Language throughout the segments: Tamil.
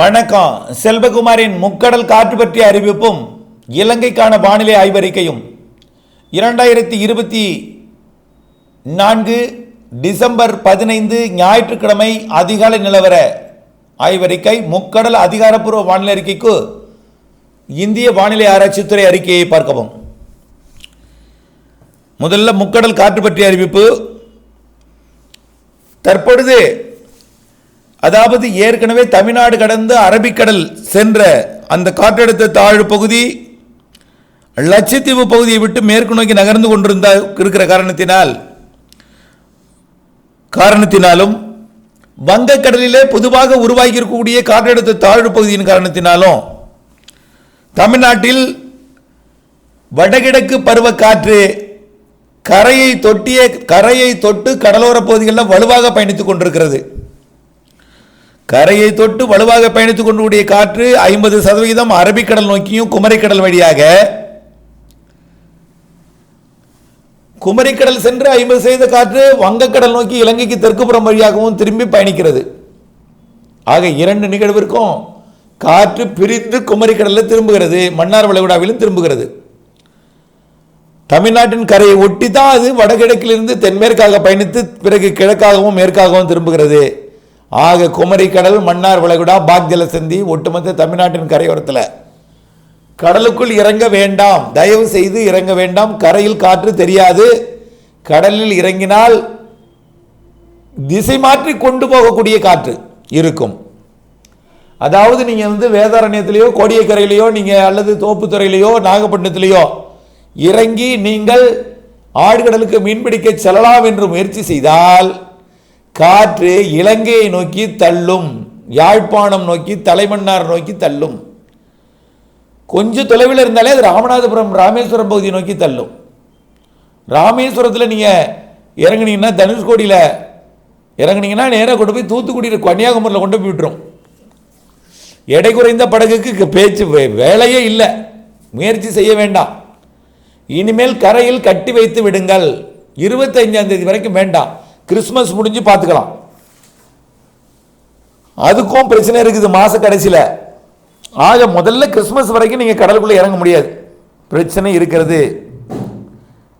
வணக்கம். செல்வகுமாரின் முக்கடல் காற்று பற்றிய அறிவிப்பும் இலங்கைக்கான வானிலை ஆய்வறிக்கையும். இரண்டாயிரத்தி இருபத்தி நான்கு டிசம்பர் பதினைந்து ஞாயிற்றுக்கிழமை அதிகாலை நிலவர ஆய்வறிக்கை முக்கடல் அதிகாரப்பூர்வ வானிலை அறிக்கைக்கு இந்திய வானிலை ஆராய்ச்சித்துறை அறிக்கையை பார்க்கவும். முதல்ல முக்கடல் காற்று பற்றிய அறிவிப்பு. தற்பொழுது அதாவது ஏற்கனவே தமிழ்நாடு கடந்து அரபிக்கடல் சென்ற அந்த காற்றழுத்த தாழ்வு பகுதி லட்சத்தீவு பகுதியை விட்டு மேற்கு நோக்கி நகர்ந்து கொண்டிருந்த இருக்கிற காரணத்தினால் காரணத்தினாலும் வங்கக்கடலிலே பொதுவாக உருவாகி இருக்கக்கூடிய காற்றழுத்த தாழ்வு பகுதியின் காரணத்தினாலும் தமிழ்நாட்டில் வடகிழக்கு பருவக்காற்று கரையை தொட்டிய கரையை தொட்டு கடலோர பகுதிகளில் வலுவாக பயணித்துக் கொண்டிருக்கிறது. கரையை தொட்டு வலுவாக பயணித்துக் கொண்டுடைய காற்று ஐம்பது சதவீதம் அரபிக்கடல் நோக்கியும் குமரிக்கடல் வழியாக குமரிக்கடல் சென்று ஐம்பது சதவீத காற்று வங்கக்கடல் நோக்கி இலங்கைக்கு தெற்குப்புறம் வழியாகவும் திரும்பி பயணிக்கிறது. ஆக இரண்டு நிகழ்விற்கும் காற்று பிரிந்து குமரிக்கடலில் திரும்புகிறது. மன்னார் வளைகுடாவிலும் திரும்புகிறது. தமிழ்நாட்டின் கரையை ஒட்டி தான் அது வடகிழக்கிலிருந்து தென்மேற்காக பயணித்து பிறகு கிழக்காகவும் மேற்காகவும் திரும்புகிறது. ஆக குமரிக்கடல் மன்னார் வளைகுடா பாக் ஜலசந்தி ஒட்டுமொத்த தமிழ்நாட்டின் கரையோரத்தில். கடலுக்குள் இறங்க வேண்டாம். தயவு செய்து இறங்க வேண்டாம். கரையில் காற்று தெரியாது. கடலில் இறங்கினால் திசை மாற்றி கொண்டு போகக்கூடிய காற்று இருக்கும். அதாவது நீங்கள் வந்து வேதாரண்யத்திலேயோ கோடியக்கரையிலையோ நீங்கள் அல்லது தோப்புத்துறையிலையோ நாகப்பட்டினத்திலேயோ இறங்கி நீங்கள் ஆழ்கடலுக்கு மீன்பிடிக்க செல்லலாம் என்று முயற்சி செய்தால் காற்று இலங்கையை நோக்கி தள்ளும் யாழ்ப்பாணம் நோக்கி தலைமன்னார் நோக்கி தள்ளும். கொஞ்சம் தொலைவில் இருந்தாலே அது ராமநாதபுரம் ராமேஸ்வரம் பகுதியை நோக்கி தள்ளும். ராமேஸ்வரத்தில் நீங்கள் இறங்குனீங்கன்னா தனுஷ்கோடியில் இறங்குனீங்கன்னா நேராக கொண்டு போய் தூத்துக்குடியில் கன்னியாகுமரியில் கொண்டு போய் விட்டுரும். எடை குறைந்த படகுக்கு பேச்சு வே- வேலையே இல்லை. முயற்சி செய்ய வேண்டாம். இனிமேல் கரையில் கட்டி வைத்து விடுங்கள். இருபத்தைந்தாம் தேதி வரைக்கும் வேண்டாம். கிறிஸ்மஸ் முடிஞ்சு பார்த்துக்கலாம் அதுக்கும் பிரச்சனை இருக்குது மாச கடைசியில். ஆக முதல்ல கிறிஸ்மஸ் வரைக்கும் நீங்கள் கடலுக்குள்ளே இறங்க முடியாது. பிரச்சனை இருக்கிறது.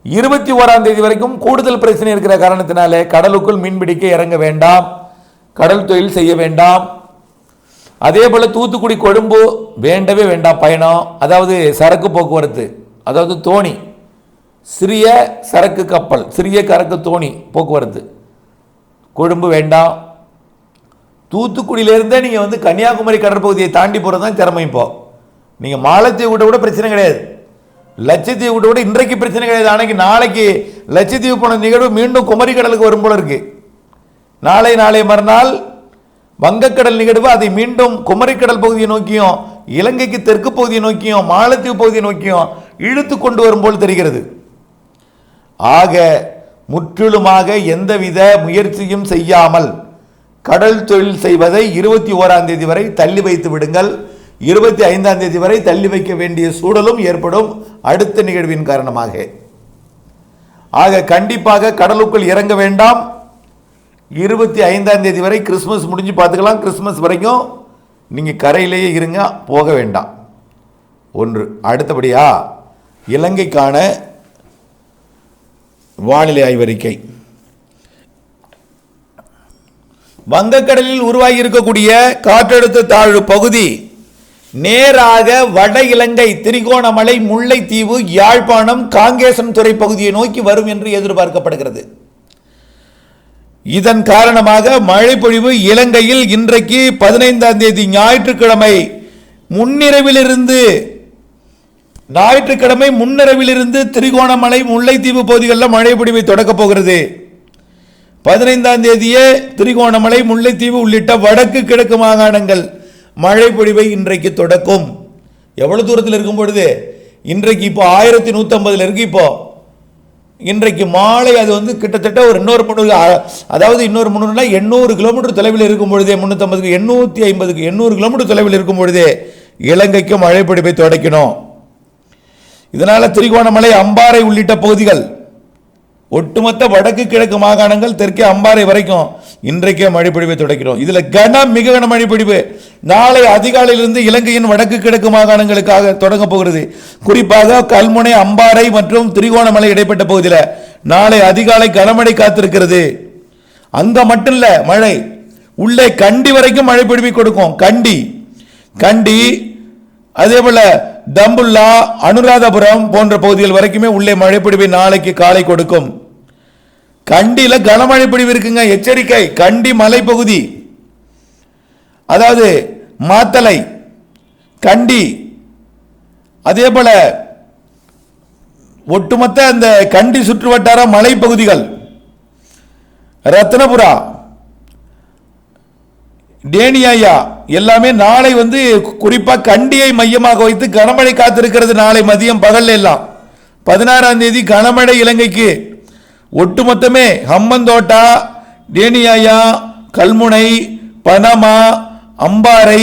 இருபத்தி ஓராம் தேதி வரைக்கும் கூடுதல் பிரச்சனை இருக்கிற காரணத்தினாலே கடலுக்குள் மீன்பிடிக்க இறங்க வேண்டாம். கடல் தொழில் செய்ய வேண்டாம். அதே போல் தூத்துக்குடி கொழும்பு வேண்டவே வேண்டாம் பயணம். அதாவது சரக்கு போக்குவரத்து அதாவது தோணி. சிறிய சரக்கு கப்பல் சிறிய கரக்கு தோணி போக்குவரத்து. கொழும்பு வேண்டாம். தூத்துக்குடியிலேருந்தே நீங்கள் வந்து கன்னியாகுமரி கடற்பகுதியை தாண்டி போகிறது தான் திறமை இப்போ. நீங்கள் மாலத்தீவு விட கூட பிரச்சனை கிடையாது. லட்சத்தீவு விட கூட இன்றைக்கு பிரச்சனை கிடையாது. அன்றைக்கி நாளைக்கு லட்சத்தீவு போன நிகழ்வு மீண்டும் குமரி கடலுக்கு வரும் போல இருக்கு. நாளை நாளை மறுநாள் வங்கக்கடல் நிகழ்வு அதை மீண்டும் குமரிக்கடல் பகுதியை நோக்கியும் இலங்கைக்கு தெற்கு பகுதியை நோக்கியும் மாலத்தீவு பகுதியை நோக்கியும் இழுத்து கொண்டு வரும் போல் தெரிகிறது. ஆக முற்றிலுமாக எந்தவித முயற்சியும் செய்யாமல் கடல் தொழில் செய்வதை இருபத்தி ஓராம் தேதி வரை தள்ளி வைத்து விடுங்கள். இருபத்தி ஐந்தாம் தேதி வரை தள்ளி வைக்க வேண்டிய சூழலும் ஏற்படும். அடுத்த நிகழ்வின் காரணமாக. ஆக கண்டிப்பாக கடலுக்குள் இறங்க வேண்டாம். இருபத்தி ஐந்தாம் தேதி வரை கிறிஸ்மஸ் முடிஞ்சு பார்த்துக்கலாம். கிறிஸ்மஸ் வரைக்கும் நீங்கள் கரையிலேயே இருங்க போக வேண்டாம். ஒன்று அடுத்தபடியா இலங்கைக்கான வானிலை ஆய்வறிக்கை. வங்கக்கடலில் உருவாகி இருக்கக்கூடிய காற்றழுத்த தாழ்வு பகுதி நேராக வட இலங்கை திரிகோணமலை முல்லைத்தீவு யாழ்ப்பாணம் காங்கேசன் துறை பகுதியை நோக்கி வரும் என்று எதிர்பார்க்கப்படுகிறது. இதன் காரணமாக மழைப்பொழிவு இலங்கையில் இன்றைக்கு பதினைந்தாம் தேதி ஞாயிற்றுக்கிழமை முன்னிரவிலிருந்து ஞாயிற்றுக்கிழமை முன்னிரவிலிருந்து திரிகோணமலை முல்லைத்தீவு பகுதிகளில் மழை பொழிவை தொடக்கப் போகிறது. பதினைந்தாம் தேதியே திரிகோணமலை முல்லைத்தீவு உள்ளிட்ட வடக்கு கிழக்கு மாகாணங்கள் மழை பொழிவை இன்றைக்கு தொடக்கும். எவ்வளவு தூரத்தில் இருக்கும் பொழுது? இன்றைக்கு இப்போ ஆயிரத்தி நூற்றம்பதில் இருக்கு இப்போ. இன்றைக்கு மாலை அது வந்து கிட்டத்தட்ட ஒரு இன்னொரு முந்நூறு அதாவது இன்னொரு முந்நூறுனா எண்ணூறு கிலோமீட்டர் தொலைவில் இருக்கும் பொழுதே முந்நூற்றம்பதுக்கு எண்ணூற்றி ஐம்பதுக்கு எண்ணூறு கிலோமீட்டர் தொலைவில் இருக்கும் பொழுதே இலங்கைக்கு மழை பிடிப்பை தொடக்கணும் இதனால் திரிகோணமலை அம்பாறை உள்ளிட்ட பகுதிகள் ஒட்டுமொத்த வடக்கு கிழக்கு மாகாணங்கள் தெற்கே அம்பாறை வரைக்கும் இன்றைக்கே மழைப்பொழிவை தொடக்கிறோம். இதில் கன மிக கன மழைப்பொழிவு. நாளை அதிகாலையிலிருந்து இலங்கையின் வடக்கு கிழக்கு மாகாணங்களுக்காக தொடங்க போகிறது. குறிப்பாக கல்முனை அம்பாறை மற்றும் திரிகோணமலை இடைப்பட்ட பகுதியில் நாளை அதிகாலை கனமழை காத்திருக்கிறது. அங்கே மட்டும் இல்லை மழை. உள்ளே கண்டி வரைக்கும் மழை பொழிவை கொடுக்கும். கண்டி. கண்டி அதே போல தம்புல்லா அனுராதபுரம் போன்ற பகுதிகள் வரைக்குமே உள்ளே மழைப்பிடிவை நாளைக்கு காலை கொடுக்கும். கண்டியில் கனமழை பிடிவு இருக்குங்க எச்சரிக்கை. கண்டி மலைப்பகுதி. அதாவது மாத்தலை கண்டி. அதே போல ஒட்டுமொத்த அந்த கண்டி சுற்றுவட்டார மலைப்பகுதிகள். ரத்னபுரா டேனியாயா எல்லாமே நாளை வந்து குறிப்பாக கண்டியை மையமாக வைத்து கனமழை காத்திருக்கிறது நாளை மதியம் பகல்ல எல்லாம். பதினாறாம் தேதி கனமழை இலங்கைக்கு. ஒட்டுமொத்தமே ஹம்மந்தோட்டா டேனியாயா கல்முனை பனமா அம்பாறை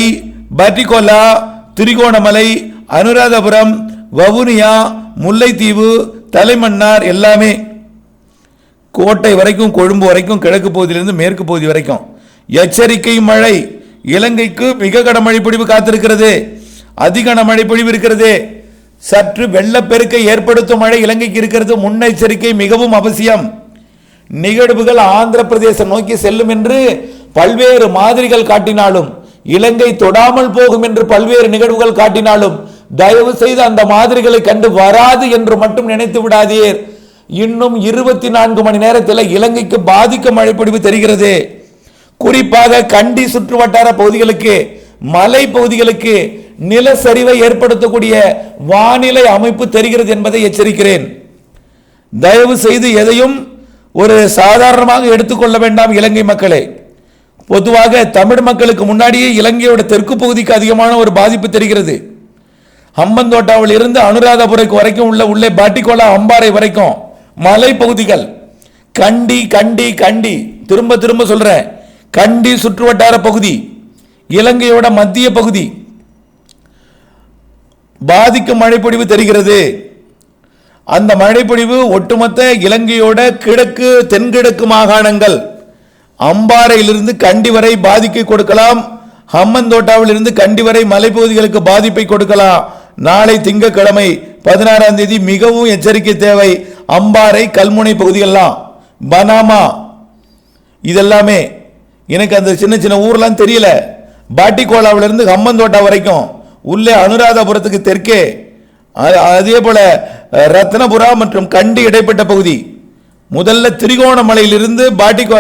பட்டிகொல்லா திரிகோணமலை அனுராதபுரம் வவுனியா முல்லைத்தீவு தலைமன்னார் எல்லாமே. கோட்டை வரைக்கும் கொழும்பு வரைக்கும் கிழக்கு பகுதியிலிருந்து மேற்கு பகுதி வரைக்கும். எச்சரிக்கை மழை. இலங்கைக்கு மிக கனமழை பொழிவு காத்திருக்கிறது. அதிக மழை பொழிவு இருக்கிறது. சற்று வெள்ளப்பெருக்கை ஏற்படுத்தும் மழை இலங்கைக்கு இருக்கிறது. முன்னெச்சரிக்கை மிகவும் அவசியம். நிகழ்வுகள் ஆந்திர பிரதேசம் நோக்கி செல்லும் என்று பல்வேறு மாதிரிகள் காட்டினாலும் இலங்கை தொடாமல் போகும் என்று பல்வேறு நிகழ்வுகள் காட்டினாலும் தயவு செய்து அந்த மாதிரிகளை கண்டு வராது என்று மட்டும் நினைத்து விடாதீர். இன்னும் இருபத்தி நான்கு மணி நேரத்தில் இலங்கைக்கு பாதிக்கும் மழைப்பொழிவு தெரிகிறது. குறிப்பாக கண்டி சுற்றுவட்டார பகுதிகளுக்கு மலை பகுதிகளுக்கு நிலச்சரிவை ஏற்படுத்தக்கூடிய வானிலை அமைப்பு தெரிகிறது என்பதை எச்சரிக்கிறேன். தயவு செய்து எதையும் ஒரு சாதாரணமாக எடுத்துக்கொள்ள வேண்டாம் இலங்கை மக்களே. பொதுவாக தமிழ் மக்களுக்கு முன்னாடியே இலங்கையோட தெற்கு பகுதிக்கு அதிகமான ஒரு பாதிப்பு தெரிகிறது. ஹம்பந்தோட்டாவில் இருந்து அனுராதபுரைக்கு வரைக்கும் உள்ள உள்ளே பாட்டிக்கோலா அம்பாறை வரைக்கும் மலை பகுதிகள் கண்டி கண்டி கண்டி. திரும்ப திரும்ப சொல்றேன். கண்டி சுற்றுவட்டார பகுதி இலங்கையோட மத்திய பகுதி. பாதிக்கும் மழைப்பொழிவு தெரிகிறது. அந்த மழைப்பொழிவு ஒட்டுமொத்த இலங்கையோட கிழக்கு தென்கிழக்கு மாகாணங்கள் அம்பாறையிலிருந்து கண்டி வரை பாதிக்கை கொடுக்கலாம். ஹம்மந்தோட்டாவில் இருந்து கண்டி வரை மலைப்பகுதிகளுக்கு பாதிப்பை கொடுக்கலாம். நாளை திங்கட்கிழமை பதினாறாம் தேதி மிகவும் எச்சரிக்கை தேவை. அம்பாறை கல்முனை பகுதிகள்லாம் பனாமா இதெல்லாமே எனக்கு அந்த சின்ன சின்ன ஊர்லாம் தெரியல. பாட்டிக்கோலாவிலிருந்து ஹம்மந்தோட்டா வரைக்கும். உள்ளே அனுராதபுரத்துக்கு தெற்கே. அதே போல ரத்னபுரா மற்றும் கண்டி இடைப்பட்ட பகுதி. முதல்ல திரிகோணமலையிலிருந்து பாட்டிக்கோ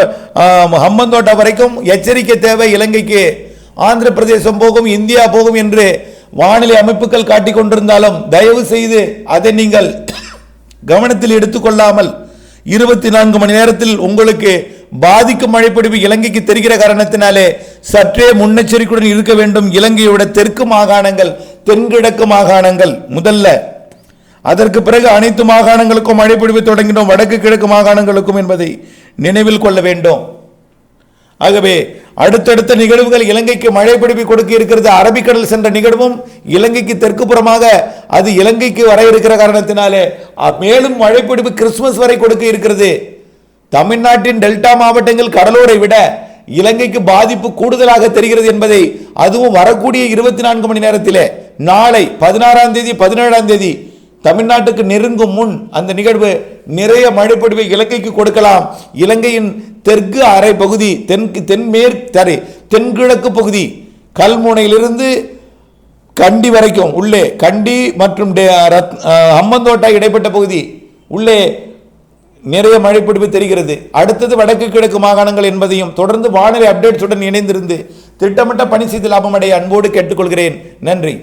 ஹம்மந்தோட்டா வரைக்கும் எச்சரிக்கை தேவை இலங்கைக்கு. ஆந்திர பிரதேசம் போகும் இந்தியா போகும் என்று வானிலை அமைப்புகள் காட்டிக் கொண்டிருந்தாலும் தயவு செய்து அதை நீங்கள் கவனத்தில் எடுத்துக்கொள்ளாமல் இருபத்தி நான்கு மணி நேரத்தில் உங்களுக்கு பாதிக்கும் மழைப்பொழிவு இலங்கைக்கு தெரிகிற காரணத்தினாலே சற்றே முன்னெச்சரிக்கையுடன் இருக்க வேண்டும். இலங்கையோட தெற்கு மாகாணங்கள் தென்கிழக்கு மாகாணங்கள் முதல்ல. அதற்கு பிறகு அனைத்து மாகாணங்களுக்கும் மழைப்பொழிவு தொடங்கினோம். வடக்கு கிழக்கு மாகாணங்களுக்கும் என்பதை நினைவில் கொள்ள வேண்டும். ஆகவே அடுத்தடுத்த நிகழ்வுகள் இலங்கைக்கு மழை பிடிப்பு கொடுக்க இருக்கிறது. அரபிக்கடல் சென்ற நிகழ்வும் இலங்கைக்கு தெற்கு புறமாக அது இலங்கைக்கு வர இருக்கிற காரணத்தினாலே மேலும் மழை பிடிப்பு கிறிஸ்துமஸ் வரை கொடுக்க இருக்கிறது. தமிழ்நாட்டின் டெல்டா மாவட்டங்கள் கடலோரை விட இலங்கைக்கு பாதிப்பு கூடுதலாக தெரிகிறது என்பதை அதுவும் வரக்கூடிய இருபத்தி நான்கு மணி நேரத்திலே நாளை பதினாறாம் தேதி பதினேழாம் தேதி தமிழ்நாட்டுக்கு நெருங்கும் முன் அந்த நிகழ்வு நிறைய மழைப்பொழிவை இலங்கைக்கு கொடுக்கலாம். இலங்கையின் தெற்கு அரை பகுதி தென்கு தென்மேற்கு தரை தென்கிழக்கு பகுதி கல்முனையிலிருந்து கண்டி வரைக்கும் உள்ளே கண்டி மற்றும் டே- ரத்- ஹம்மந்தோட்டா இடைப்பட்ட பகுதி உள்ளே நிறைய மழைப்பிடிப்பு தெரிகிறது. அடுத்தது வடக்கு கிழக்கு மாகாணங்கள் என்பதையும் தொடர்ந்து வானிலை அப்டேட்ஸுடன் இணைந்திருந்து திட்டமிட்ட பணி செய்து லாபம் அடைய அன்போடு கேட்டுக்கொள்கிறேன். நன்றி.